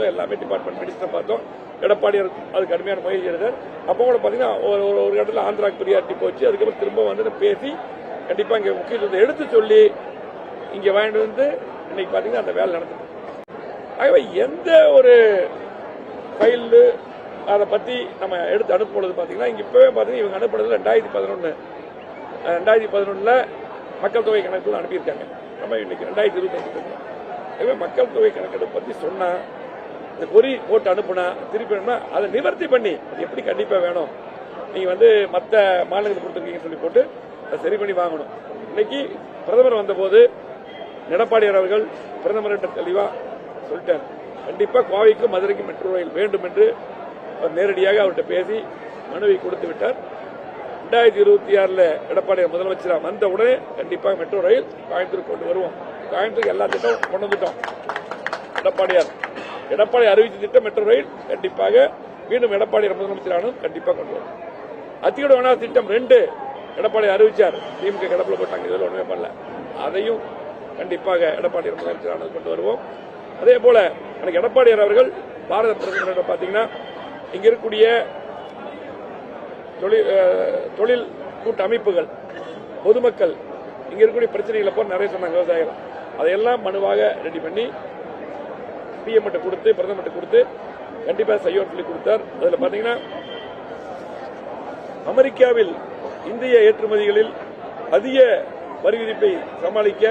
பார்த்தோம் எல்லாமே department minister பார்த்தோம். எடப்பாடியார் அது கடுமையான முயற்சி எடுத்தார் அப்போ கூட பார்த்தீங்கன்னா ஒரு ஒரு ஒரு இடத்துல ஆந்திராக்கு பிரியாரிட்டி போச்சு. அதுக்கப்புறம் திரும்ப வந்து பேசி கண்டிப்பா இங்கே முக்கியத்துவத்தை எடுத்து சொல்லி இங்கே வாங்கிட்டு வந்து இன்னைக்கு பார்த்தீங்கன்னா அந்த வேலை நடந்தது ஆகவே எந்த ஒரு ஃபைல் அதை பத்தி நம்ம எடுத்து அனுப்பும்பொழுது பார்த்தீங்கன்னா இங்கே இப்பவே பார்த்தீங்கன்னா இவங்க அனுப்புனது ரெண்டாயிரத்தி பதினொன்னு ரெண்டாயிரத்தி பதினொன்னுல மக்கள் தொகை கணக்கு அனுப்பியிருக்காங்க. நம்ம இன்னைக்கு ரெண்டாயிரத்தி இருபத்தஞ்சு மக்கள் தொகை கணக்கெடுப்பு பத்தி சொன்னா இந்த பொறி போட்டு அனுப்புனா திருப்பி அனுப்புனா அதை நிவர்த்தி பண்ணி அது எப்படி கண்டிப்பாக வேணும்? நீங்கள் வந்து மற்ற மாநிலங்களுக்கு கொடுத்துருக்கீங்கன்னு சொல்லி போட்டு அதை சரி பண்ணி வாங்கணும். இன்னைக்கு பிரதமர் வந்தபோது எடப்பாடியார் அவர்கள் பிரதமர்கிட்ட தெளிவாக சொல்லிட்டார். கண்டிப்பாக கோவைக்கும் மதுரைக்கும் மெட்ரோ ரயில் வேண்டும் என்று அவர் நேரடியாக அவர்கிட்ட பேசி மனுவை கொடுத்து விட்டார். ரெண்டாயிரத்தி இருபத்தி ஆறில் எடப்பாடியார் முதலமைச்சராக வந்த உடனே கண்டிப்பாக மெட்ரோ ரயில் கோயம்புத்தூர் கொண்டு வருவோம். கோயம்புத்தூருக்கு எல்லா திட்டமும் கொண்டு வந்துட்டோம். எடப்பாடியார். எடப்பாடி அறிவித்த திட்டம் மெட்ரோ ரயில் கண்டிப்பாக மீண்டும் எடப்பாடி முதலமைச்சரானும் கண்டிப்பாக கொண்டு வரும். அத்தியோட வேணா திட்டம் ரெண்டு எடப்பாடி அறிவிச்சார். திமுக கிடப்பில் போட்டாங்க இதில் ஒன்றுமே பண்ணல. அதையும் கண்டிப்பாக எடப்பாடி முதலமைச்சரானது கொண்டு வருவோம். அதே போல எனக்கு எடப்பாடியார் அவர்கள் பாரத பிரதமர் பார்த்தீங்கன்னா இங்க இருக்கக்கூடிய தொழில் தொழில் கூட்ட அமைப்புகள் பொதுமக்கள் இங்க இருக்கக்கூடிய பிரச்சனைகளை போல நிறைய சொன்னாங்க விவசாயிகள். அதையெல்லாம் மனுவாக ரெடி பண்ணி பிஎம் கொடுத்து பிரதமர் கொடுத்து கண்டிப்பா செய்யோம் சொல்லி கொடுத்தார். அதுல பாத்தீங்கன்னா அமெரிக்காவில் இந்திய ஏற்றுமதிகளில் அதிக வரி விதிப்பை சமாளிக்க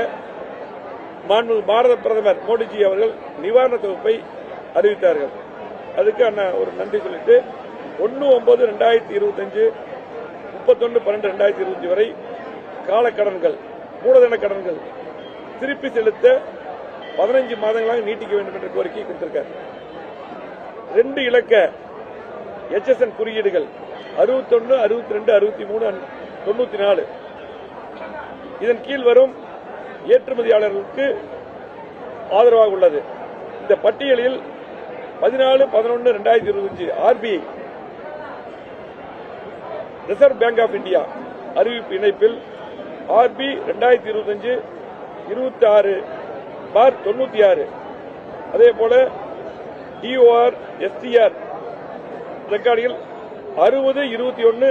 மாண்பு பாரத பிரதமர் மோடிஜி அவர்கள் நிவாரண தொகுப்பை அறிவித்தார்கள். அதுக்கு அண்ணா ஒரு நன்றி சொல்லிட்டு ஒன்னு ஒன்பது ரெண்டாயிரத்தி இருபத்தஞ்சு முப்பத்தொன்னு பன்னெண்டு ரெண்டாயிரத்தி இருபத்தி வரை காலக்கடன்கள் மூலதன கடன்கள் திருப்பி செலுத்த பதினஞ்சு மாதங்களாக நீட்டிக்க வேண்டும் என்ற கோரிக்கை கொடுத்திருக்கார். ரெண்டு இலக்க எச்எஸ்என் குறியீடுகள் அறுபத்தொன்னு அறுபத்தி ரெண்டு அறுபத்தி மூணு தொண்ணூத்தி நாலு இதன் கீழ் வரும் ஏற்றுமதியாளர்களுக்கு ஆதரவாக உள்ளது. இந்த பட்டியலில் பதினாலு பதினொன்று ரெண்டாயிரத்தி இருபத்தஞ்சு RBI reserve bank of India அறிவிப்பு இணைப்பில் ஆர்பி ரெண்டாயிரத்தி இருபத்தஞ்சு இருபத்தி ஆறு பார் தொண்ணூத்தி ஆறு அதே போல டிஓஆர் எஸ்டிஆர் ரெக்கார்டுகள் அறுபது இருபத்தி ஒன்னு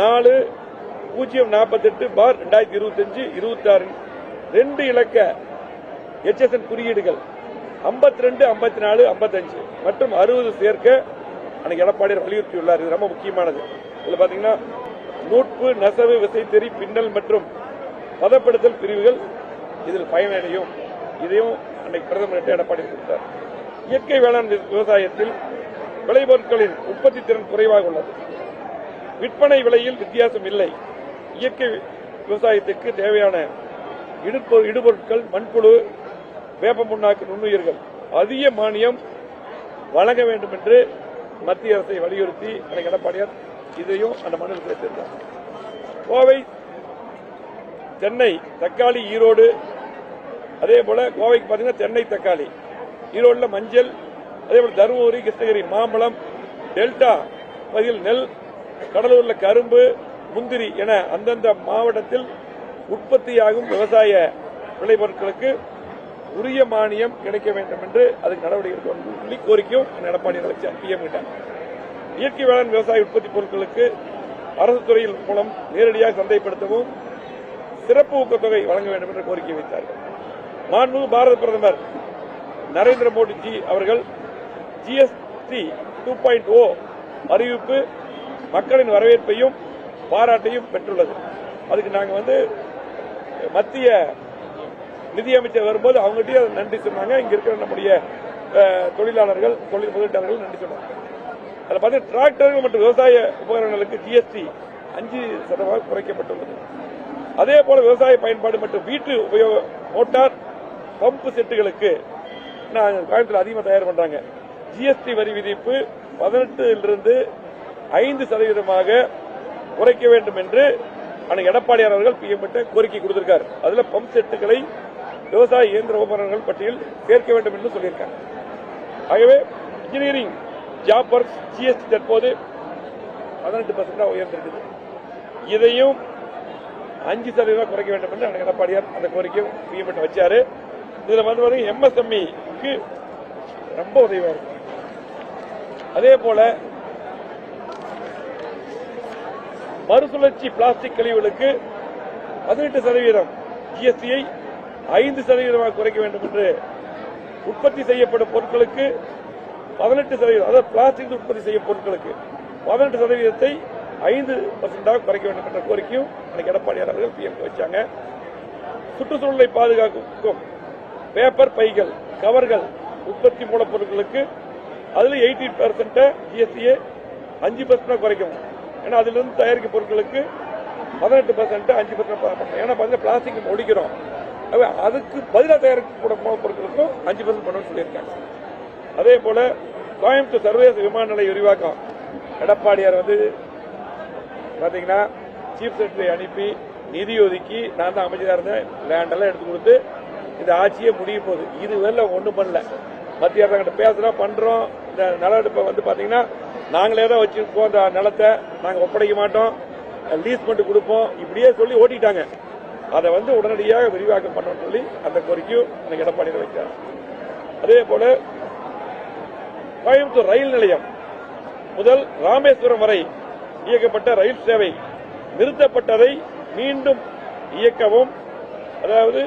நாலு பூஜ்ஜியம் நாற்பத்தெட்டு பார் ரெண்டாயிரத்தி இருபத்தஞ்சு இருபத்தி ஆறு ரெண்டு இலக்க எச்எஸ்என் குறியீடுகள் 52 ரெண்டு ஐம்பத்தி நாலு ஐம்பத்தஞ்சு மற்றும் அறுபது சேர்க்க அன்னைக்கு எடப்பாடியார் வலியுறுத்தியுள்ளார். இது ரொம்ப முக்கியமானது. இதில் பார்த்தீங்கன்னா நூட்பு நெசவு விசைத்தறி பின்னல் மற்றும் பதப்படுத்தல் பிரிவுகள் இதில் பயனடையும். இதையும் அன்னைக்கு பிரதமர் எடப்பாடி கொடுத்தார். இயற்கை வேளாண் விவசாயத்தில் விளைபொருட்களின் உற்பத்தி திறன் குறைவாக உள்ளது. விற்பனை விலையில் வித்தியாசம் இல்லை. இயற்கை விவசாயத்துக்கு தேவையான இடுபொ- இடுபொருட்கள் மண்புழு வேப்ப முன்னாக்கு நுண்ணுயிர்கள் அதிக மானியம் வழங்க வேண்டும் என்று மத்திய அரசை வலியுறுத்தி அன்னைக்கு எடப்பாடியார் இதையும் அந்த மனுவில் சேர்த்திருந்தார். கோவை தென்னை தக்காளி ஈரோடு அதே போல கோவைக்கு பார்த்தீங்கன்னா தென்னை தக்காளி. ஈரோடுல மஞ்சள் அதே போல தருமபுரி கிருஷ்ணகிரி மாம்பழம் டெல்டா பகுதியில் நெல் கடலூர்ல கரும்பு முந்திரி என அந்தந்த மாவட்டத்தில் உற்பத்தியாகும் விவசாய விளைபொருட்களுக்கு உரிய மானியம் கிடைக்க வேண்டும் என்று அதுக்கு நடவடிக்கை எடுக்க வேண்டும் சொல்லி கோரிக்கையும் எடப்பாடி பிஎம் இயற்கை வேளாண் விவசாய உற்பத்தி பொருட்களுக்கு அரசு துறையின் மூலம் நேரடியாக சந்தைப்படுத்தவும் சிறப்பு ஊக்கத்தொகை வழங்க வேண்டும் என்ற கோரிக்கை வைத்தார்கள். மாண்பு பாரத பிரதமர் நரேந்திர மோடிஜி அவர்கள் ஜிஎஸ்டி டூ பாயிண்ட் ஓ அறிவிப்பு மக்களின் வரவேற்பையும் பாராட்டையும் பெற்றுள்ளது. அதுக்கு நாங்கள் வந்து மத்திய நிதியமைச்சர் வரும்போது அவங்ககிட்டயே அதை நன்றி சொன்னாங்க. இங்க இருக்கிற நம்முடைய தொழிலாளர்கள் தொழில் முதலீட்டாளர்கள் நன்றி சொன்னாங்க. அதில் பார்த்தீங்கன்னா டிராக்டர்கள் மற்றும் விவசாய உபகரணங்களுக்கு ஜிஎஸ்டி அஞ்சு சதவீதம் குறைக்கப்பட்டுள்ளது. அதே போல விவசாய பயன்பாடு மற்றும் வீட்டு உபயோக மோட்டார் பம்பு செட்டுகளுக்கு நான் கோயம்புத்தூர் அதிகமாக தயார் பண்றாங்க. ஜிஎஸ்டி வரி விதிப்பு பதினெட்டிலிருந்து ஐந்து சதவீதமாக குறைக்க வேண்டும் என்று அன்னைக்கு எடப்பாடியார் அவர்கள் பிஎம் கோரிக்கை கொடுத்திருக்கார். அதுல பம்ப் செட்டுகளை விவசாய இயந்திர உபகரணங்கள் பட்டியல் சேர்க்க வேண்டும் என்று சொல்லியிருக்காங்க. ஆகவே இன்ஜினியரிங் ஜாப் ஒர்க் ஜிஎஸ்டி தற்போது பதினெட்டு பர்சன்டா உயர்ந்திருக்குது. இதையும் அஞ்சு சதவீதம் குறைக்க வேண்டும் என்று எனக்கு எடப்பாடியார் அந்த கோரிக்கை பிஎம் வச்சாரு. இதுல வந்து எம்எஸ்எம்இக்கு ரொம்ப உதவியா இருக்கும். அதே போல மறுசுழற்சி பிளாஸ்டிக் கழிவுகளுக்கு பதினெட்டு சதவீதம் ஜிஎஸ்டியை ஐந்து சதவீதமாக குறைக்க வேண்டும் என்று உற்பத்தி செய்யப்படும் பொருட்களுக்கு பதினெட்டு சதவீதம் அதாவது பிளாஸ்டிக் உற்பத்தி செய்யும் பொருட்களுக்கு பதினெட்டு சதவீதத்தை ஐந்து பர்சன்டாக குறைக்க வேண்டும் என்ற கோரிக்கையும் அன்னைக்கு எடப்பாடியார் அவர்கள் பிஎம் வச்சாங்க. சுற்றுச்சூழலை பாதுகாக்கும் பேப்பர் பைகள் கவர்கள் உற்பத்தி மூலப்பொருட்களுக்கு அதில் எயிட்டி பர்சன்ட் ஜிஎஸ்டியை அஞ்சு பர்சன்டாக குறைக்கணும். ஏன்னா அதிலிருந்து தயாரிக்கும் பொருட்களுக்கு பதினெட்டு பர்சன்ட் அஞ்சு பர்சன்ட் ஏன்னா பார்த்தீங்கன்னா பிளாஸ்டிக் ஒழிக்கிறோம். அதுக்கு பதிலாக தயாரிக்கக்கூடிய மூலப்பொருட்களுக்கும் அஞ்சு பர்சன்ட் பண்ணணும்னு சொல்லியிருக்காங்க. அதே போல கோயம்புத்தூர் சர்வதேச விமான நிலைய விரிவாக்கம். எடப்பாடியார் வந்து பார்த்தீங்கன்னா சீஃப் செக்ரட்டரி அனுப்பி நிதி ஒதுக்கி நான் தான் அமைச்சராக இருந்தேன். லேண்டெல்லாம் எடுத்து கொடுத்து இந்த ஆட்சியே முடிய போகுது. இது வரல ஒன்றும் பண்ணல. மத்திய அரசாங்கிட்ட பேசுகிறோம் பண்ணுறோம் இந்த நிலவெடுப்பை வந்து பார்த்தீங்கன்னா நாங்களே தான் வச்சுருப்போம் அந்த நிலத்தை நாங்கள் ஒப்படைக்க மாட்டோம். லீஸ் மட்டும் கொடுப்போம். இப்படியே சொல்லி ஓட்டிட்டாங்க. அதை வந்து உடனடியாக விரிவாக்கம் பண்ணணும்னு சொல்லி அந்த கோரிக்கையும் எனக்கு எடப்பாடியில் வைக்கிறார். அதே போல கோயம்புத்தூர் ரயில் நிலையம் முதல் ராமேஸ்வரம் வரை இயக்கப்பட்ட ரயில் சேவை நிறுத்தப்பட்டதை மீண்டும் இயக்கவும் அதாவது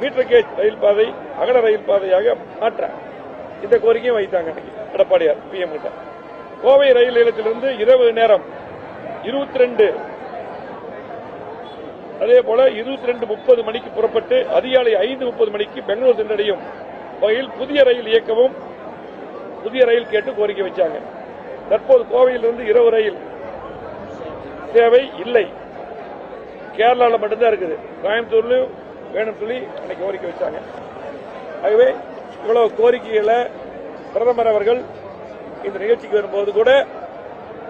மீட்டர் கேஜ் ரயில் பாதை அகல ரயில் பாதையாக மாற்ற. இந்த கோரிக்கையும் வைத்தாங்க எடப்பாடியார் பிஎம் கிட்ட. கோவை ரயில் நிலையத்திலிருந்து இரவு நேரம் இருபத்தி ரெண்டு அதே போல இருபத்தி ரெண்டு முப்பது மணிக்கு புறப்பட்டு அதிகாலை ஐந்து முப்பது மணிக்கு பெங்களூர் சென்றடையும் வகையில் புதிய ரயில் இயக்கவும் புதிய ரயில் கேட்டு கோரிக்கை வச்சாங்க. தற்போது கோவையிலிருந்து இரவு ரயில் தேவை இல்லை. கேரளாவில் மட்டும்தான் இருக்குது. கோயம்புத்தூர்லயும் வேணும் சொல்லி அன்னைக்கு கோரிக்கை வச்சாங்க. ஆகவே இவ்வளவு கோரிக்கைகளை பிரதமர் அவர்கள் இந்த நிகழ்ச்சிக்கு வரும்போது கூட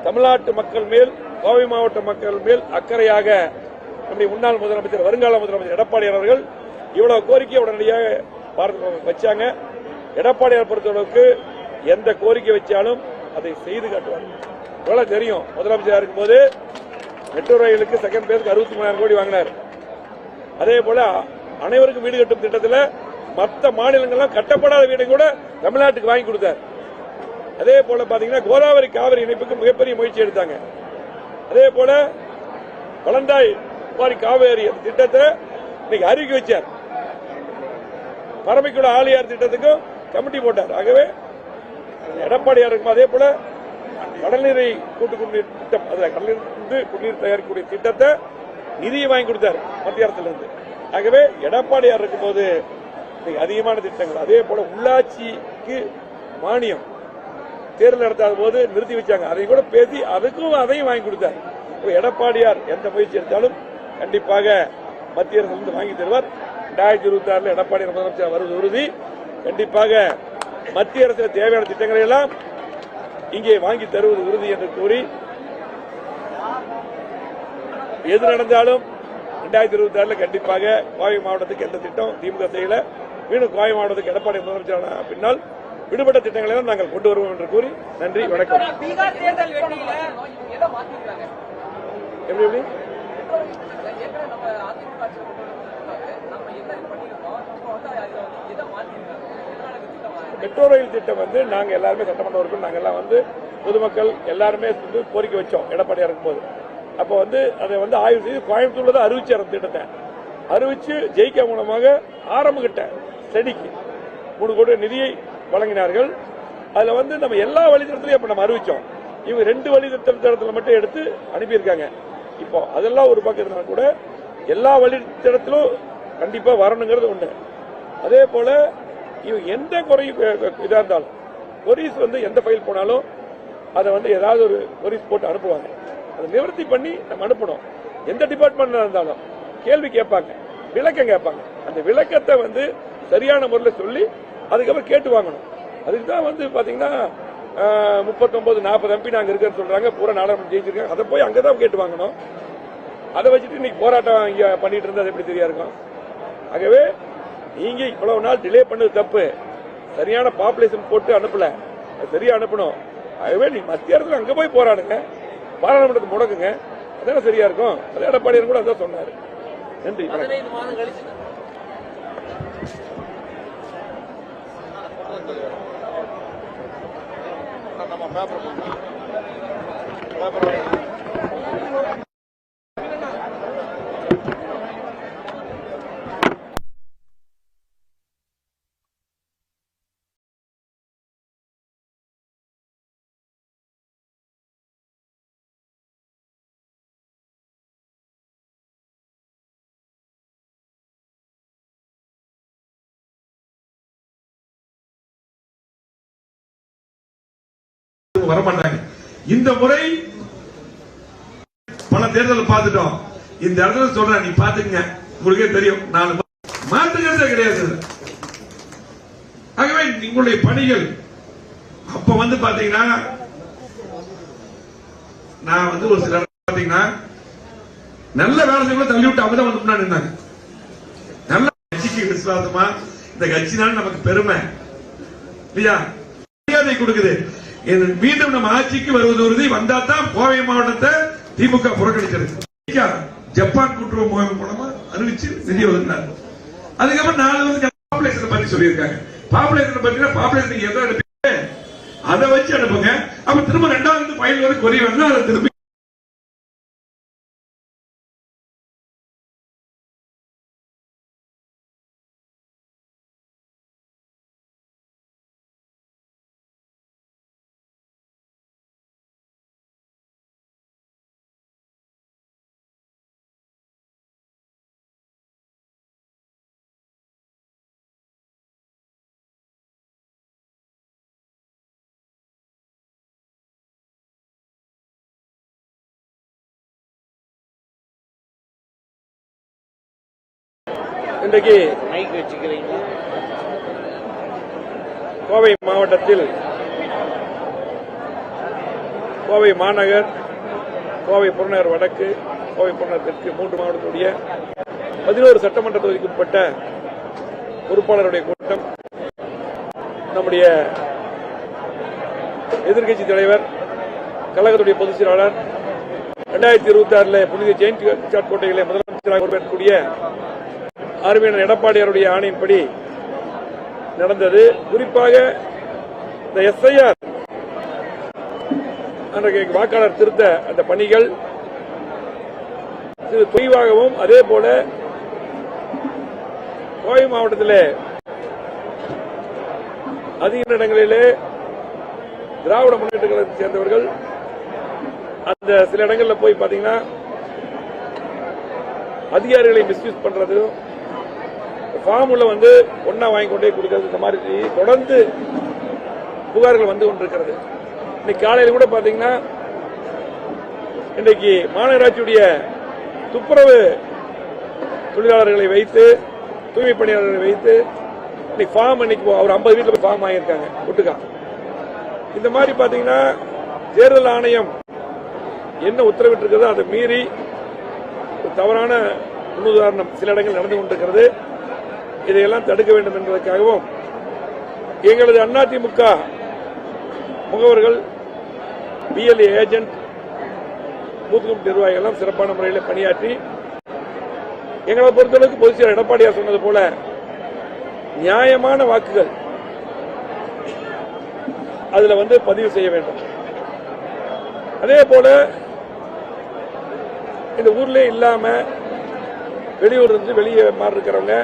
தமிழ்நாட்டு மக்கள் மேல் கோவை மாவட்ட மக்கள் மேல் அக்கறையாக நம்முடைய முன்னாள் முதலமைச்சர் வருங்கால முதலமைச்சர் எடப்பாடியார் அவர்கள் இவ்வளவு கோரிக்கையை உடனடியாக பாரத வச்சாங்க. எடப்பாடியார் பொறுத்தளவுக்கு எந்த கோரிக்கை வச்சாலும் அதை செய்து காட்டுவார். இவ்வளவு தெரியும் முதலமைச்சராக இருக்கும்போது மெட்ரோ ரயிலுக்கு செகண்ட் பேருக்கு அறுபத்தி மூணாயிரம் கோடி வாங்கினார். அதே போல அனைவருக்கும் வீடு கட்டும் திட்டத்தில் மற்ற மாநிலங்கள்லாம் கட்டப்படாத வீடை கூட தமிழ்நாட்டுக்கு வாங்கி கொடுத்தார். அதே போல பாத்தீங்கன்னா கோதாவரி காவிரி இணைப்புக்கு மிகப்பெரிய முயற்சி எடுத்தாங்க. அதே போல வளந்தாய் மாதிரி காவேரி திட்டத்தை இன்னைக்கு அறிவிக்க வச்சார். பரமைக்குள்ள ஆலியார் திட்டத்துக்கும் கமிட்டி போட்டார். ஆகவே எடப்பாடியாருக்கும் அதே போல கடல்நீரை கூட்டு குடிநீர் திட்டம் அதுல கடலிருந்து குடிநீர் தயாரிக்கக்கூடிய திட்டத்தை நிதியை வாங்கி கொடுத்தார் மத்திய அரசிலிருந்து. ஆகவே எடப்பாடியார் இருக்கும்போது இன்னைக்கு அதிகமான திட்டங்கள். அதே போல உள்ளாட்சிக்கு மானியம் தேர்தல் நடத்தாத போது நிறுத்தி வச்சாங்க. அதையும் கூட பேசி அதுக்கும் அதையும் வாங்கி கொடுத்தார். எடப்பாடியார் எந்த முயற்சி எடுத்தாலும் கண்டிப்பாக மத்திய அரசிலிருந்து வாங்கி தருவார். ரெண்டாயிரத்தி இருபத்தி ஆறுல எடப்பாடியார் முதலமைச்சர் வருவது உறுதி. கண்டிப்பாக மத்திய அரசு தேவையான திட்டங்களை எல்லாம் இங்கே வாங்கி தருவது உறுதி என்று கூறி எது நடந்தாலும் ரெண்டாயிரத்தி இருபத்தி ஆறுல கண்டிப்பாக கோவை மாவட்டத்துக்கு எந்த திட்டம் திமுக செய்யல. மீண்டும் கோவை மாவட்டத்துக்கு எடப்பாடி முதலமைச்சரான பின்னால் விடுபட்ட திட்டங்களை நாங்கள் கொண்டு வருவோம் என்று கூறி நன்றி வணக்கம். எப்படி எப்படி ஏற்கனவே நம்ம அதிமுக ஆட்சியில் கொண்டு வந்தது நம்ம என்ன இது பண்ணியிருக்கோம் நம்ம வந்து அதுல வந்து எதை மாத்திருக்காங்க எதனால இந்த திட்டம் மாறுது? மெட்ரோ ரயில் திட்டம் வந்து நாங்க எல்லாருமே சட்டமன்ற உறுப்பினர் நாங்க எல்லாம் வந்து பொதுமக்கள் எல்லாருமே வந்து கோரிக்கை வச்சோம் எடப்பாடியா இருக்கும்போது அப்போ வந்து அதை வந்து ஆய்வு செய்து கோயம்புத்தூர்ல தான் அறிவிச்சார் அந்த திட்டத்தை அறிவிச்சு ஜெயிக்க மூலமாக ஆரம்பகிட்ட ஸ்டடிக்கு மூணு கோடி நிதியை வழங்கினார்கள். அதுல வந்து நம்ம எல்லா வழித்தடத்திலையும் இப்ப நம்ம அறிவிச்சோம். இவங்க ரெண்டு வழித்தடத்துல மட்டும் எடுத்து அனுப்பியிருக்காங்க. இப்போ அதெல்லாம் ஒரு பக்கம் இருந்தாலும் கூட எல்லா வழித்தடத்திலும் கண்டிப்பா வரணுங்கிறது ஒண்ணு. அதே போல இவங்க எந்த குறை இதாக இருந்தாலும் கொரிஸ் வந்து எந்த ஃபைல் போனாலும் அதை வந்து ஏதாவது ஒரு கொரிஸ் போட்டு அனுப்புவாங்க. அதை நிவர்த்தி பண்ணி நம்ம அனுப்பணும். எந்த டிபார்ட்மெண்ட் இருந்தாலும் கேள்வி கேட்பாங்க விளக்கம் கேட்பாங்க. அந்த விளக்கத்தை வந்து சரியான முறையில் சொல்லி அதுக்கப்புறம் கேட்டு வாங்கணும். அதுக்கு தான் வந்து பார்த்தீங்கன்னா முப்பத்தொன்பது நாற்பது எம்பி நாங்கள் இருக்கேன்னு சொல்கிறாங்க பூரா நாடாளுமன்றம் ஜெயிச்சிருக்காங்க. அதை போய் அங்கே தான் கேட்டு வாங்கணும். அதை வச்சுட்டு இன்னைக்கு போராட்டம் இங்கே பண்ணிட்டு இருந்தால் அது எப்படி தெரியா இருக்கும்? ஆகவே நீங்க இவ்வளவு நாள் டிலே பண்ணது தப்பு. சரியான பாப்புலேஷன் போட்டு அனுப்பல. சரியா அனுப்பணும். ஆகவே நீ மத்திய அரசு அங்க போய் போராடுங்க. பாராளுமன்றத்தை முடக்குங்க. அதான சரியா இருக்கும். அது எடப்பாடியார் கூட அதான் சொன்னாரு. நன்றி. நம்ம பேப்பர் பேப்பர் வரமாட்டாங்க. இந்த முறை பல தேர்தல் பார்த்துட்டோம். இந்த இடத்துல சொல்றேன் நீ பாத்துங்க உங்களுக்கே தெரியும் நாலு மாத்துக்கிறதே கிடையாது. ஆகவே உங்களுடைய பணிகள் அப்ப வந்து பாத்தீங்கன்னா நான் வந்து ஒரு சில பாத்தீங்கன்னா நல்ல வேலை செய்ய தள்ளி விட்டு அவங்க தான் வந்து முன்னாடி நின்னாங்க நல்ல கட்சிக்கு விசுவாசமா இந்த கட்சினால நமக்கு பெருமை. இல்லையா? மரியாதை கொடுக்குது. மீண்டும் நம்ம ஆட்சிக்கு வருவது உறுதி. வந்தா தான் கோவை மாவட்டத்தை திமுக புறக்கணிக்கிறது. ஜப்பான் கூட்டுறவு முகாம் மூலமா அறிவிச்சு நிதி ஒதுக்கினார் அதுக்கப்புறம் நாலு வந்து பாப்புலேஷன் பத்தி சொல்லியிருக்காங்க. பாப்புலேஷன் பத்தினா பாப்புலேஷன் எதை அனுப்பி அதை வச்சு அனுப்புங்க. அப்ப திரும்ப ரெண்டாவது ஃபைல் வந்து கொரிய வேணும் அதை திரும்பி இன்றைக்கு கோவை மாவட்டத்தில் கோவை மாநகர் கோவை புறநகர் வடக்கு கோவை புறநகர் தெற்கு மூன்று மாவட்டத்துடைய பதினோரு சட்டமன்ற தொகுதிக்கு உட்பட்ட பொறுப்பாளருடைய கூட்டம் நம்முடைய எதிர்க்கட்சி தலைவர் கழகத்துடைய பொதுச் செயலாளர் இரண்டாயிரத்தி இருபத்தி ஆறுல புனித ஜெயந்தி கோட்டையிலே முதலமைச்சராக பொறுப்பேற்கக்கூடிய அருமையான எடப்பாடியாருடைய ஆணையின்படி நடந்தது. குறிப்பாக இந்த எஸ்ஐஆர் அன்றைக்கு வாக்காளர் திருத்த அந்த பணிகள் சிறு துணிவாகவும் அதே போல கோவை மாவட்டத்திலே அதிக இடங்களிலே திராவிட முன்னேற்ற கழகத்தை சேர்ந்தவர்கள் அந்த சில இடங்கள்ல போய் பாத்தீங்கன்னா அதிகாரிகளை மிஸ்யூஸ் பண்றதும் ஃபார்முல வந்து ஒன்னா வாங்கி கொண்டே கொடுக்கறது இந்த மாதிரி. தொடர்ந்து புகார்கள் வந்து கொண்டிருக்கிறது. இன்னைக்கு காலையில் கூட பாத்தீங்கன்னா இன்றைக்கு மாநகராட்சியுடைய துப்புரவு தொழிலாளர்களை வைத்து தூய்மை பணியாளர்களை வைத்து இன்னைக்கு ஃபார்ம் இன்னைக்கு அவர் ஐம்பது வீட்டில் போய் ஃபார்ம் வாங்கியிருக்காங்க ஒட்டுக்கா. இந்த மாதிரி பாத்தீங்கன்னா தேர்தல் ஆணையம் என்ன உத்தரவிட்டிருக்கிறதோ அதை மீறி ஒரு தவறான முன்னுதாரணம் சில இடங்கள் நடந்து கொண்டிருக்கிறது. இதையெல்லாம் தடுக்க வேண்டும் என்பதற்காகவும் எங்களது அதிமுக முகவர்கள் பிஎல்ஏ ஏஜென்ட் பூத்துக்கும் நிர்வாகிகள் சிறப்பான முறையில் பணியாற்றி எங்களை பொறுத்தளவுக்கு பொதுச் செயலர் எடப்பாடியார் சொன்னது போல நியாயமான வாக்குகள் அதுல வந்து பதிவு செய்ய வேண்டும். அதே போல இந்த ஊர்ல இல்லாம வெளியூர் இருந்து வெளியே மாறி இருக்கிறவங்க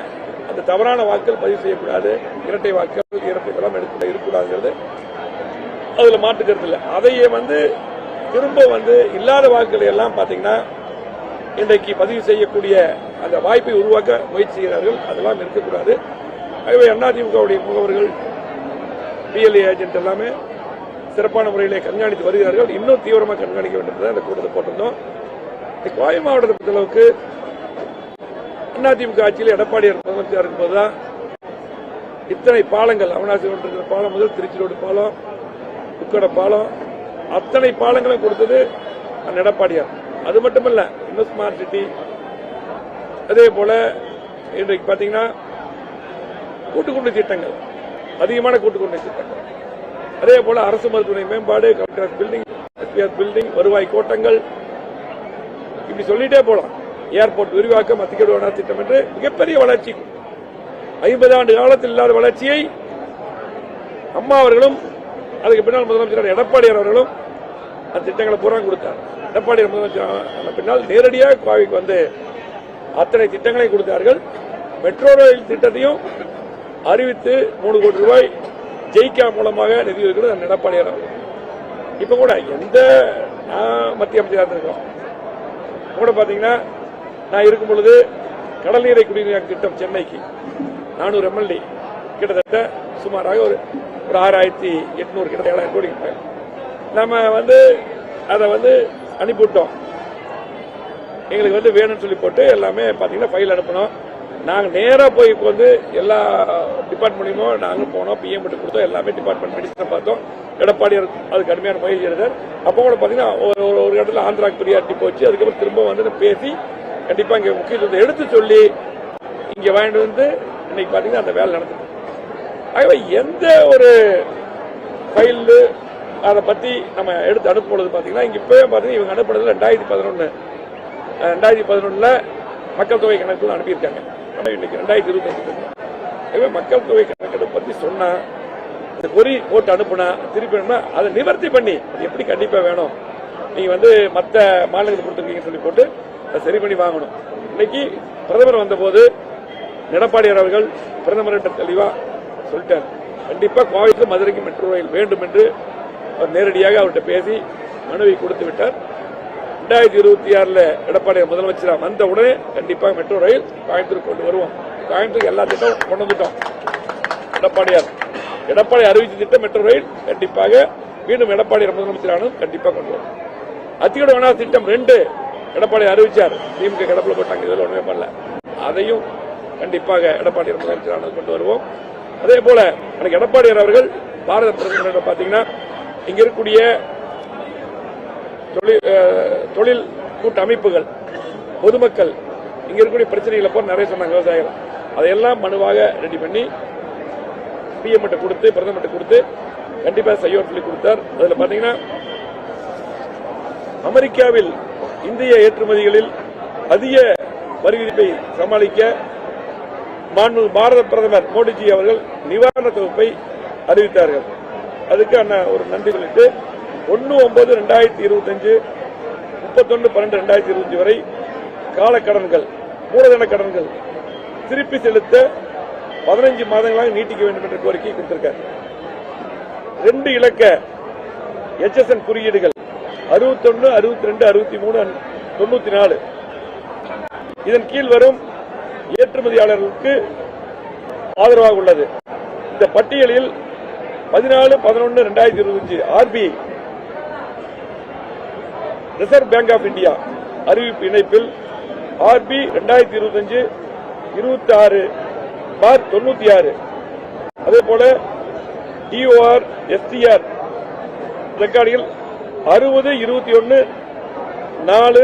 அந்த தவறான வாக்கள் பதிவு செய்யக்கூடாது இரட்டை வாக்கள் இரட்டை பலம் எடுக்க இருக்கக்கூடாதுங்கிறது அதுல மாற்றுக்கிறது இல்லை. அதையே வந்து திரும்ப வந்து இல்லாத வாக்குகளை எல்லாம் பாத்தீங்கன்னா இன்றைக்கு பதிவு செய்யக்கூடிய அந்த வாய்ப்பை உருவாக்க முயற்சி செய்கிறார்கள். அதெல்லாம் இருக்கக்கூடாது. ஆகவே அதிமுகவுடைய முகவர்கள் பிஎல்ஏ ஏஜென்ட் எல்லாமே சிறப்பான முறையிலே கண்காணித்து வருகிறார்கள். இன்னும் தீவிரமாக கண்காணிக்க வேண்டும் என்று அந்த கூட்டத்தை போட்டிருந்தோம். இந்த மாவட்டத்தை பொறுத்தளவுக்கு அதிமுக ஆட்சியில் எடப்பாடியார் முதலமைச்சர் இருக்கும்போதுதான் இத்தனை பாலங்கள் அவனாசி ரோடு இருக்கிற பாலம் முதல் திருச்சி ரோடு பாலம் உக்கட பாலம் அத்தனை பாலங்களும் கொடுத்தது அந்த எடப்பாடியார் அது மட்டுமல்ல இன்னும் ஸ்மார்ட் சிட்டி அதே போல இன்றைக்கு பாத்தீங்கன்னா கூட்டுக்குண்டு திட்டங்கள் அதிகமான கூட்டுக்குண்டு திட்டங்கள். அதே போல அரசு மருத்துவமனை மேம்பாடு கலெக்டர் பில்டிங் எஸ்பிஆர் பில்டிங் வருவாய் கோட்டங்கள். இப்படி சொல்லிட்டே போலாம். ஏர்போர்ட் விரிவாக்கம் அத்திக்கடுவான திட்டம் என்று மிகப்பெரிய வளர்ச்சி. ஐம்பது ஆண்டு காலத்தில் இல்லாத வளர்ச்சியை அம்மா அவர்களும் அதுக்கு பின்னால் முதலமைச்சர் எடப்பாடியார் அவர்களும் அந்த திட்டங்களை பூரா கொடுத்தார். எடப்பாடியார் முதலமைச்சர் பின்னால் நேரடியாக கோவைக்கு வந்து அத்தனை திட்டங்களை கொடுத்தார்கள். மெட்ரோ ரயில் திட்டத்தையும் அறிவித்து மூணு கோடி ரூபாய் ஜெயிக்கா மூலமாக நிதி இருக்கிறது அந்த எடப்பாடியார் அவர்கள். இப்ப கூட எந்த மத்திய அமைச்சராக இருந்திருக்கோம். கூட பாத்தீங்கன்னா நான் இருக்கும் பொழுது கடல் நீரை குடிநீர் திட்டம் சென்னைக்கு. நானூறு எம்எல்ஏ. கிட்டத்தட்ட சுமாராக ஒரு ஒரு ஆறாயிரத்தி எட்நூறு கிட்ட ஏழாயிரம் கோடி கிட்ட. நம்ம வந்து அதை வந்து அனுப்பிவிட்டோம். எங்களுக்கு வந்து வேணும்னு சொல்லி போட்டு எல்லாமே பார்த்தீங்கன்னா ஃபைல் அனுப்பணும் நாங்கள் நேராக போய் இப்போ வந்து எல்லா டிபார்ட்மெண்ட்லையும் நாங்களும் போனோம் பிஎம் கொடுத்தோம் எல்லாமே டிபார்ட்மெண்ட் மெடிசன் பார்த்தோம். எடப்பாடி அது கடுமையான முயற்சி எடுத்தார். அப்போ கூட பார்த்தீங்கன்னா ஒரு ஒரு- ஒரு இடத்துல ஆந்திராக்கு பிரியாரிட்டி போச்சு. அதுக்கப்புறம் திரும்ப வந்து பேசி கண்டிப்பா இங்க முக்கியத்துவத்தை எடுத்து சொல்லி இங்க வாங்கிட்டு வந்து இன்னைக்கு பாத்தீங்கன்னா அந்த வேலை நடந்துட்டு ஆகவே எந்த ஒரு ஃபைல் அதை பத்தி நம்ம எடுத்து அனுப்பும்பொழுது பாத்தீங்கன்னா இங்க இப்பவே பாத்தீங்கன்னா இவங்க அனுப்புனது ரெண்டாயிரத்தி பதினொன்னு ரெண்டாயிரத்தி பதினொன்னுல மக்கள் தொகை கணக்கு அனுப்பியிருக்காங்க இன்னைக்கு ரெண்டாயிரத்தி இருபத்தஞ்சு மக்கள் தொகை கணக்கெடுப்பு பத்தி சொன்னா இந்த பொறி போட்டு அனுப்புனா திருப்பி அனுப்புனா அதை நிவர்த்தி பண்ணி அது எப்படி கண்டிப்பா வேணும்? நீங்க வந்து மற்ற மாநிலங்களுக்கு கொடுத்துருக்கீங்கன்னு சொல்லி போட்டு சரி பண்ணி வாங்கணும். இன்னைக்கு பிரதமர் வந்தபோது எடப்பாடியார் அவர்கள் பிரதமர்கிட்ட தெளிவா சொல்லிட்டார். கண்டிப்பா கோவைக்கு மதுரைக்கு மெட்ரோ ரயில் வேண்டும் என்று அவர் நேரடியாக அவர்கிட்ட பேசி மனுவை கொடுத்து விட்டார். ரெண்டாயிரத்தி இருபத்தி ஆறுல எடப்பாடி முதலமைச்சரா வந்த உடனே கண்டிப்பாக மெட்ரோ ரயில் கோயம்புத்தூர் கொண்டு வருவோம். கோயம்புத்தூர் எல்லா திட்டம் கொண்டு வந்துட்டோம். எடப்பாடியார். எடப்பாடி அறிவித்த திட்டம் மெட்ரோ ரயில் கண்டிப்பாக மீண்டும் எடப்பாடி முதலமைச்சரானும் கண்டிப்பாக கொண்டு வரும். அத்தியோட வேணா திட்டம் ரெண்டு எடப்பாடி அறிவிச்சார். திமுக கிடப்பில் போட்டாங்க இதில் ஒன்றுமே பண்ணல. அதையும் கண்டிப்பாக எடப்பாடி முதலமைச்சரானது கொண்டு வருவோம். அதே போல எனக்கு எடப்பாடியார் அவர்கள் பாரத பிரதமர் பார்த்தீங்கன்னா இங்க இருக்கக்கூடிய தொழில் தொழில் கூட்ட அமைப்புகள் பொதுமக்கள் இங்க இருக்கக்கூடிய பிரச்சனைகளை போல நிறைய சொன்னாங்க விவசாயிகள். அதையெல்லாம் மனுவாக ரெடி பண்ணி பிஎம் கொடுத்து பிரதமர்கிட்ட கொடுத்து கண்டிப்பாக செய்யும் சொல்லி கொடுத்தார். அதில் பார்த்தீங்கன்னா அமெரிக்காவில் இந்திய ஏற்றுமதிகளில் அதிக வரிவிதிப்பை சமாளிக்க மாண்பு பாரத பிரதமர் மோடிஜி அவர்கள் நிவாரண தொகுப்பை அறிவித்தார்கள். அதுக்கு ஒரு நன்றி சொல்லிட்டு ஒன்னு ஒன்பது ரெண்டாயிரத்தி இருபத்தஞ்சு முப்பத்தொன்னு பன்னெண்டு ரெண்டாயிரத்தி இருபத்தஞ்சு வரை காலக்கடன்கள் மூலதன கடன்கள் திருப்பி செலுத்த பதினைஞ்சு மாதங்களாக நீட்டிக்க வேண்டும் என்ற கோரிக்கை கொடுத்திருக்கார். ரெண்டு இலக்க எச்எஸ்என் குறியீடுகள் அறுபத்தொன்னு அறுபத்தி ரெண்டு அறுபத்தி மூணு தொண்ணூத்தி நாலு இதன் கீழ் வரும் ஏற்றுமதியாளர்களுக்கு ஆதரவாக உள்ளது. இந்த பட்டியலில் பதினாலு பதினொன்று ரெண்டாயிரத்தி இருபத்தஞ்சு RBI reserve bank of India அறிவிப்பு இணைப்பில் ஆர்பி ரெண்டாயிரத்தி இருபத்தஞ்சு இருபத்தி ஆறு பார் தொண்ணூத்தி ஆறு அதே போல டிஓஆர் எஸ்டிஆர் ரெக்கார்டில் அறுபது இருபத்தி ஒன்னு நாலு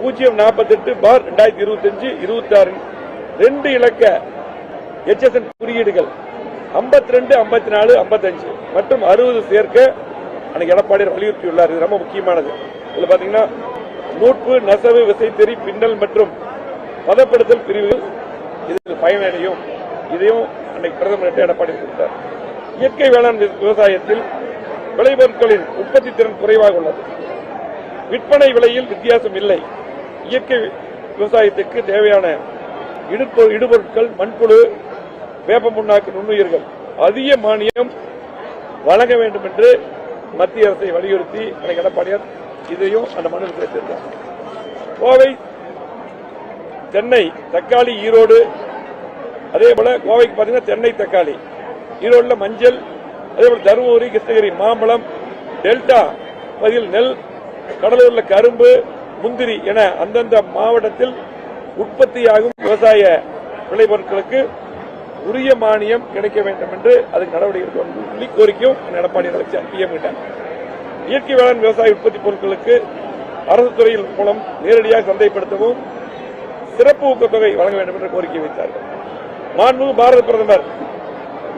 பூஜ்ஜியம் நாற்பத்தெட்டு பார் ரெண்டாயிரத்தி இருபத்தஞ்சு இருபத்தி ஆறு ரெண்டு இலக்க எச்எஸ்என் குறியீடுகள் 52 ரெண்டு ஐம்பத்தி நாலு ஐம்பத்தஞ்சு. மற்றும் அறுபது சேர்க்க அன்னைக்கு எடப்பாடியார் வலியுறுத்தியுள்ளார். இது ரொம்ப முக்கியமானது. இதுல பாத்தீங்கன்னா நூற்பு நெசவு விசைத்தறி பின்னல் மற்றும் பதப்படுத்தல் பிரிவுகள் இதில் பயனடையும். இதையும் அன்னைக்கு பிரதமர் எடப்பாடி கொடுத்தார். இயற்கை வேளாண் விவசாயத்தில் விளைபொருட்களின் உற்பத்தி திறன் குறைவாக உள்ளது. விற்பனை விலையில் வித்தியாசம் இல்லை. இயற்கை விவசாயத்துக்கு தேவையான இடுபொருட்கள் மண்புழு வேப்ப முன்னாக்கு நுண்ணுயிர்கள் அதிக மானியம் வழங்க வேண்டும் என்று மத்திய அரசை வலியுறுத்தி எடப்பாடியார் இதையும் அந்த மனு சேர்த்திருக்கார் கோவை தென்னை தக்காளி ஈரோடு அதே போல கோவைக்கு பார்த்தீங்கன்னா தென்னை தக்காளி ஈரோடுல மஞ்சள் அதேபோல் தருமபுரி கிருஷ்ணகிரி மாம்பழம் டெல்டா பகுதியில் நெல் கடலூர்ல கரும்பு முந்திரி என அந்தந்த மாவட்டத்தில் உற்பத்தியாகும் விவசாய விளைபொருட்களுக்கு உரிய மானியம் கிடைக்க வேண்டும் என்று அதுக்கு நடவடிக்கை எடுக்க வேண்டும் சொல்லி கோரிக்கையும் எடப்பாடி வச்சார் பிஎம் இயற்கை வேளாண் விவசாய உற்பத்தி பொருட்களுக்கு அரசு துறையின் மூலம் நேரடியாக சந்தைப்படுத்தவும் சிறப்பு ஊக்கத்தொகை வழங்க வேண்டும் என்று கோரிக்கை வைத்தார்கள். மாண்பு பாரத பிரதமர்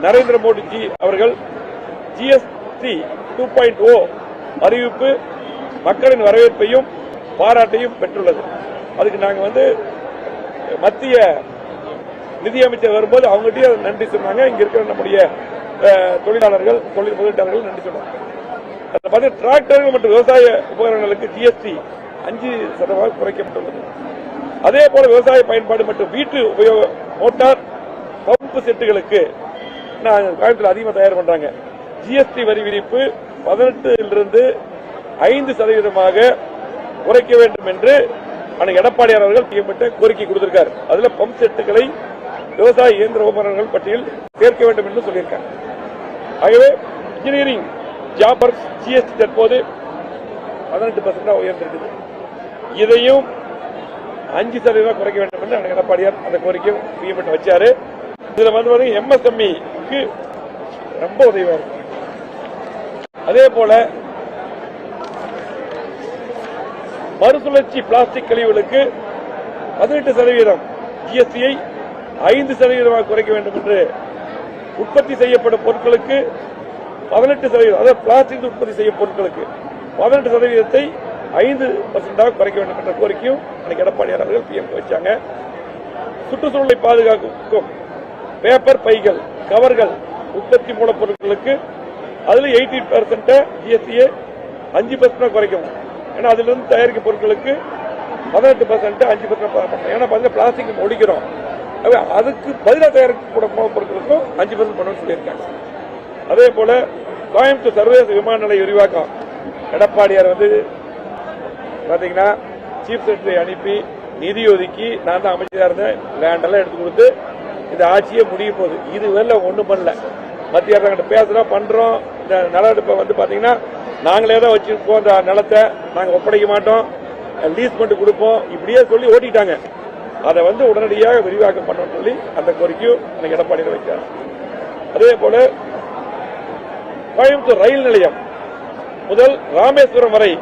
நரேந்திர மோடிஜி அவர்கள் ஜிஎஸ்டி டூ பாயிண்ட் ஓ அறிவிப்பு மக்களின் வரவேற்பையும் பாராட்டையும் பெற்றுள்ளது. அதுக்கு நாங்கள் வந்து மத்திய நிதியமைச்சர் வரும்போது அவங்ககிட்டயே நன்றி சொன்னாங்க. இங்க இருக்கிற நம்முடைய தொழிலாளர்கள் தொழில் முதலீட்டாளர்கள் நன்றி சொன்னாங்க. அதை பார்த்து டிராக்டர்கள் மற்றும் விவசாய உபகரணங்களுக்கு ஜிஎஸ்டி அஞ்சு சதவீதம் குறைக்கப்பட்டுள்ளது. அதே போல விவசாய பயன்பாடு மற்றும் வீட்டு உபயோக மோட்டார் பம்பு செட்டுகளுக்கு நான் கோயம்புத்தூர் அதிகமாக தயார் பண்றாங்க. ஜிஎஸ்டி வரி விதிப்பு பதினெட்டிலிருந்து ஐந்து சதவீதமாக குறைக்க வேண்டும் என்று அன்னைக்கு எடப்பாடியார் அவர்கள் செய்யப்பட்ட கோரிக்கை கொடுத்திருக்கார். அதுல பம்ப் செட்டுகளை விவசாய இயந்திர உபகரணங்கள் பட்டியல் சேர்க்க வேண்டும் என்று சொல்லியிருக்கார். ஆகவே இன்ஜினியரிங் ஜாபர்ஸ் ஜிஎஸ்டி தற்போது பதினெட்டு பர்சன்ட் உயர்ந்திருக்குது. இதையும் அஞ்சு சதவீதம் குறைக்க வேண்டும் என்று எடப்பாடியார் அந்த கோரிக்கை செய்யப்பட்டு வச்சாரு. இதுல வந்து பாத்தீங்கன்னா எம்எஸ்எம்இக்கு ரொம்ப உதவியா இருக்கும் அதே போல மறுசுழற்சி பிளாஸ்டிக் கழிவுகளுக்கு பதினெட்டு சதவீதம் ஜிஎஸ்டியை ஐந்து சதவீதமாக குறைக்க வேண்டும் என்று உற்பத்தி செய்யப்படும் பொருட்களுக்கு பதினெட்டு சதவீதம் அதாவது பிளாஸ்டிக் உற்பத்தி செய்யும் பொருட்களுக்கு பதினெட்டு சதவீதத்தை ஐந்து பர்சன்டாக குறைக்க வேண்டும் என்ற கோரிக்கையும் அன்னைக்கு எடப்பாடியார் அவர்கள் பிஎம் வச்சாங்க. சுற்றுச்சூழலை பாதுகாக்கும் பேப்பர் பைகள் கவர்கள் உற்பத்தி மூலப்பொருட்களுக்கு அதுல எயிட்டி பர்சன்ட் ஜிஎஸ்டியை அஞ்சு பர்சன்ட் குறைக்கணும். ஏன்னா அதுல இருந்து தயாரிக்கும் பொருட்களுக்கு பதினெட்டு பர்சன்ட் அஞ்சு பர்சன்ட் ஏன்னா பார்த்தீங்கன்னா பிளாஸ்டிக் ஒழிக்கிறோம். அதுக்கு பதிலாக தயாரிக்கக்கூடிய மூலப்பொருட்களுக்கும் அஞ்சு பர்சன்ட் பண்ணணும்னு சொல்லியிருக்காங்க. அதே போல கோயம்புத்தூர் சர்வதேச விமான நிலைய விரிவாக்கம். எடப்பாடியார் வந்து பாத்தீங்கன்னா சீஃப் செக்ரட்டரி அனுப்பி நிதி ஒதுக்கி நான் தான் அமைச்சராக இருந்தேன் லேண்ட் எல்லாம் எடுத்து கொடுத்து இந்த ஆட்சியே முடிய போகுது. இது வரல ஒன்றும் பண்ணல. மத்திய அரசாங்கிட்ட பேசுறோம் பண்றோம். இந்த நிலவெடுப்பை வந்து பாத்தீங்கன்னா நாங்களே தான் வச்சிருப்போம் அந்த நிலத்தை நாங்க ஒப்படைக்க மாட்டோம். லீஸ் பண்ணிட்டு கொடுப்போம். இப்படியே சொல்லி ஓட்டிட்டாங்க. அதை வந்து உடனடியாக விரிவாக்கம் பண்ணணும்னு சொல்லி அந்த கோரிக்கையும் எனக்கு எடப்பாடியில் வைக்கிறேன் அதே போல கோயம்புத்தூர் ரயில் நிலையம் முதல் ராமேஸ்வரம் வரை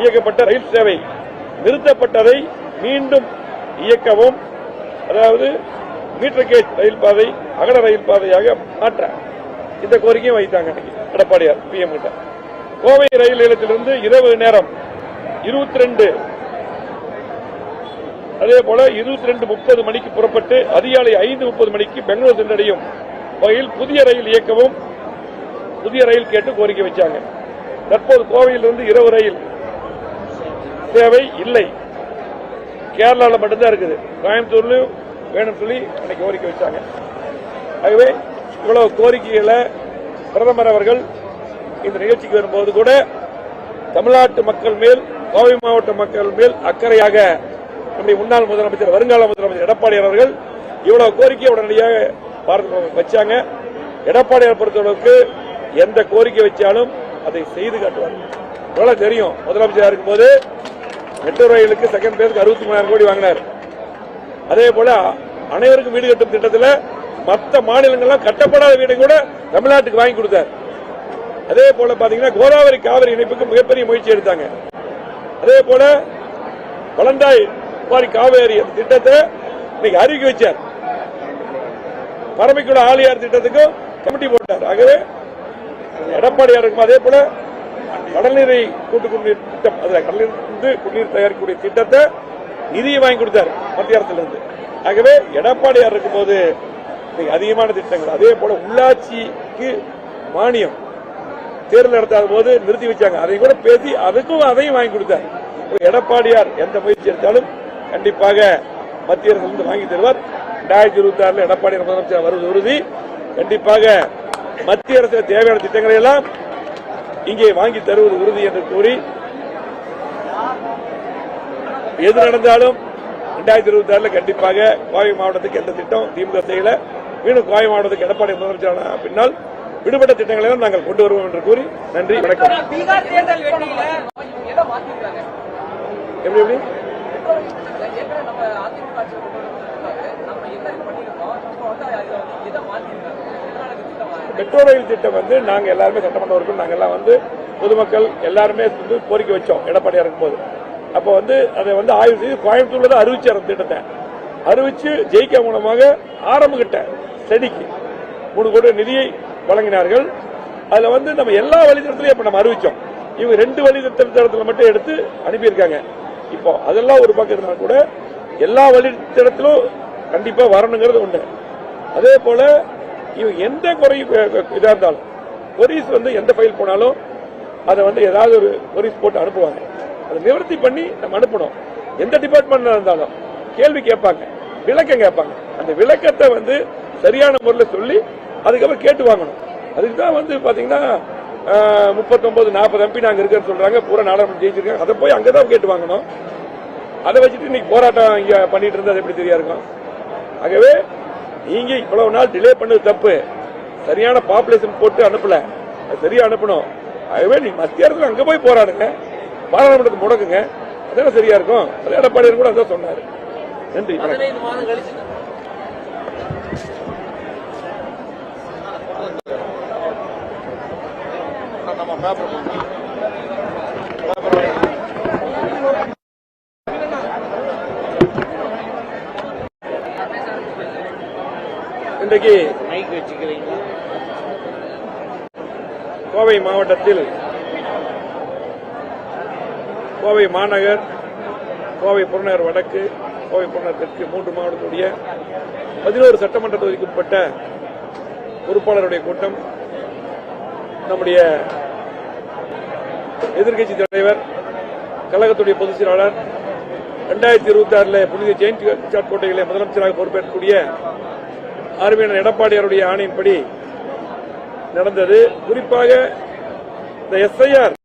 இயக்கப்பட்ட ரயில் சேவை நிறுத்தப்பட்டதை மீண்டும் இயக்கவும் அதாவது மீட்டர் கேஜ் ரயில் பாதை அகல ரயில் பாதையாக மாற்ற. இந்த கோரிக்கையும் வைத்தாங்க இன்னைக்கு எடப்பாடியார் பிஎம் கிட்ட. கோவை ரயில் நிலையத்திலிருந்து இரவு நேரம் இருபத்தி ரெண்டு அதே போல இருபத்தி ரெண்டு முப்பது மணிக்கு புறப்பட்டு அதிகாலை ஐந்து முப்பது மணிக்கு பெங்களூர் சென்றடையும் வகையில் புதிய ரயில் இயக்கவும் புதிய ரயில் கேட்டு கோரிக்கை வச்சாங்க. தற்போது கோவையிலிருந்து இரவு ரயில் சேவை இல்லை. கேரளாவில் மட்டும்தான் இருக்குது. கோயம்புத்தூர்லயும் வேணும்னு சொல்லி அன்னைக்கு கோரிக்கை வச்சாங்க. ஆகவே இவ்வளவு கோரிக்கைகளை பிரதமர் அவர்கள் இந்த நிகழ்ச்சிக்கு வரும்போது கூட தமிழ்நாட்டு மக்கள் மேல் கோவை மாவட்ட மக்கள் மேல் அக்கறையாக நம்முடைய முன்னாள் முதலமைச்சர் வருங்கால முதலமைச்சர் எடப்பாடியார் அவர்கள் இவ்வளவு கோரிக்கையை உடனடியாக பாரத வச்சாங்க. எடப்பாடியார் பொறுத்தளவுக்கு எந்த கோரிக்கை வச்சாலும் அதை செய்து காட்டுவாங்க இவ்வளவு தெரியும். முதலமைச்சராக இருக்கும்போது மெட்ரோ ரயிலுக்கு செகண்ட் பேருக்கு அறுபத்தி மூணாயிரம் கோடி வாங்கினார். அதே போல அனைவருக்கும் வீடு கட்டும் திட்டத்தில் மற்ற மாநிலங்கள்லாம் கட்டப்படாத வீடை கூட தமிழ்நாட்டுக்கு வாங்கி கொடுத்தார். அதே போல பாத்தீங்கன்னா கோதாவரி காவிரி இணைப்புக்கு மிகப்பெரிய முயற்சி எடுத்தாங்க. அதே போல வளந்தாய் காவேரி திட்டத்தை இன்னைக்கு அறிவிக்க வச்சார். பரமைக்குள்ள ஆளியார் திட்டத்துக்கும் கமிட்டி போட்டார். ஆகவே எடப்பாடியார் இருக்கும் அதே போல கடல்நீரை கூட்டு குடிநீர் திட்டம் அதுல கடலிலிருந்து குடிநீர் தயாரிக்கக்கூடிய திட்டத்தை நிதியை வாங்கி கொடுத்தார் மத்திய அரசுல இருந்து ஆகவே எடப்பாடியார் இருக்கும்போது அதிகமான திட்டங்கள். அதே போல உள்ளாட்சிக்கு மானியம் தேர்தல் நடத்தாத போது நிறுத்தி வச்சாங்க. அதை கூட பேசி அதுக்கும் அதையும் வாங்கி கொடுத்தார். எடப்பாடியார் எந்த முயற்சி எடுத்தாலும் கண்டிப்பாக மத்திய அரசிலிருந்து வாங்கி தருவார். ரெண்டாயிரத்தி இருபத்தி ஆறுல எடப்பாடி முதலமைச்சர் வருவது உறுதி. கண்டிப்பாக மத்திய அரசு தேவையான திட்டங்களை எல்லாம் இங்கே வாங்கி தருவது உறுதி என்று கூறி எது நடந்தாலும் ரெண்டாயிரத்தி இருபத்தி ஆறுல கண்டிப்பாக கோவை மாவட்டத்துக்கு எந்த திட்டம் திமுக செய்யல. மீண்டும் கோவை மாவட்டத்துக்கு எடப்பாடி முதலமைச்சரான பின்னால் விடுபட்ட திட்டங்களை எல்லாம் நாங்கள் கொண்டு வருவோம் என்று கூறி நன்றி வணக்கம். எப்படி எப்படி? மெட்ரோ ரயில் திட்டம் வந்து நாங்க எல்லாருமே சட்டமன்ற உறுப்பினர் நாங்க எல்லாம் வந்து பொதுமக்கள் எல்லாருமே வந்து கோரிக்கை வச்சோம் எடப்பாடியா இருக்கும்போது. அப்போ வந்து அதை வந்து ஆய்வு செய்து கோயம்புத்தூர்ல தான் அறிவிச்சார் திட்டத்தை. அறிவிச்சு ஜெயிக்க மூலமாக ஆரம்பிக்கிட்ட செடிக்கு மூணு கோடி நிதியை வழங்கினார்கள். அதுல வந்து நம்ம எல்லா வழித்தடத்திலையும் இப்ப நம்ம அறிவிச்சோம். இவங்க ரெண்டு வழித்தடத்தில் மட்டும் எடுத்து அனுப்பியிருக்காங்க. இப்போ அதெல்லாம் ஒரு பக்கம் கூட எல்லா வழித்தடத்திலும் கண்டிப்பா வரணுங்கிறது உண்டு அதே போல இவங்க எந்த குறை இதா இருந்தாலும் பொரிஸ் வந்து எந்த ஃபைல் போனாலும் அதை வந்து ஏதாவது ஒரு பொரிஸ் போட்டு அனுப்புவாங்க. அதை நிவர்த்தி பண்ணி நம்ம அனுப்பணும். எந்த டிபார்ட்மெண்ட்ல இருந்தாலும் கேள்வி கேட்பாங்க. விளக்கம் கேட்பாங்க. அந்த விளக்கத்தை வந்து சரியான முறையில் சொல்லி அதுக்கப்புறம் கேட்டு வாங்கணும். அதுக்கு தான் வந்து பார்த்தீங்கன்னா முப்பத்தொன்பது நாற்பது எம்பி நாங்கள் இருக்கேன்னு சொல்கிறாங்க பூரா நாடாளுமன்றம் ஜெயிச்சிருக்காங்க. அதை போய் அங்கே தான் கேட்டு வாங்கணும். அதை வச்சுட்டு இன்னைக்கு போராட்டம் இங்கே பண்ணிட்டு இருந்தால் அது எப்படி தெரியா இருக்கும்? ஆகவே நீங்க இவ்வளவு நாள் டிலே பண்ணது தப்பு. சரியான பாப்புலேஷன் போட்டு அனுப்பல. அது சரியா அனுப்பணும். ஆகவே நீ மத்திய அரசு அங்கே போய் போராடுங்க. பாராளுமன்றத்தை முடக்குங்க. அதெல்லாம் சரியா இருக்கும்? அது எடப்பாடியார் கூட அதான் சொன்னார். நன்றி. பதினைந்து மாதம் கழிச்சு. இன்றைக்கு மைக் வச்சுக்கிறீங்களா? கோவை மாவட்டத்தில் கோவை மாநகர் கோவை புறநகர் வடக்கு கோவை புறநகர் தெற்கு மூன்று மாவட்டத்துடைய பதினோரு சட்டமன்ற தொகுதிக்கு உட்பட்ட பொறுப்பாளருடைய கூட்டம் நம்முடைய எதிர்க்கட்சி தலைவர் கழகத்துடைய பொதுச் செயலாளர் இரண்டாயிரத்தி இருபத்தி ஆறுல புனித ஜெயந்தி கோட்டைகளை முதலமைச்சராக பொறுப்பேற்கக்கூடிய அருமையான எடப்பாடியாருடைய ஆணையின்படி நடந்தது. குறிப்பாக இந்த எஸ்ஐஆர்